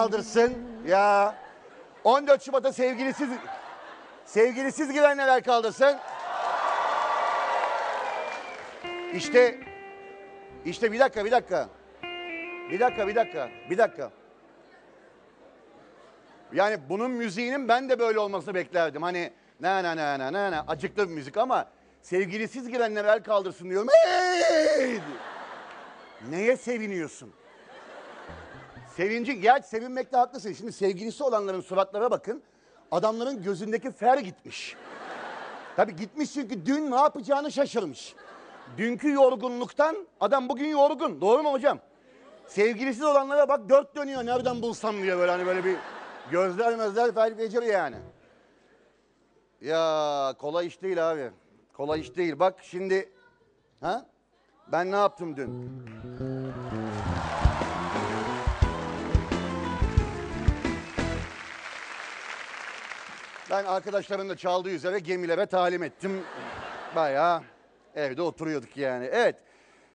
kaldırsın. Ya 14 Şubat'a sevgilisiz sevgilisiz girenler el kaldırsın. İşte işte bir dakika bir dakika. Bir dakika bir dakika bir dakika. Yani bunun müziğinin ben de böyle olmasını beklerdim. Hani na na na na na na acıklı bir müzik ama sevgilisiz girenler el kaldırsın diyorum. Hey! Neye seviniyorsun? Sevinci, gerçi sevinmekte haklısın. Şimdi sevgilisi olanların suratlara bakın. Adamların gözündeki fer gitmiş. Tabii gitmiş çünkü dün ne yapacağını şaşırmış. Dünkü yorgunluktan adam bugün yorgun. Doğru mu hocam? Sevgilisiz olanlara bak dört dönüyor nereden bulsam diye böyle hani böyle bir gözler mezler fel beceri yani. Ya kolay iş değil abi. Kolay iş değil. Bak şimdi ha? Ben ne yaptım dün? Ben arkadaşlarım da çaldığı üzere gemilere talim ettim. Bayağı evde oturuyorduk yani. Evet.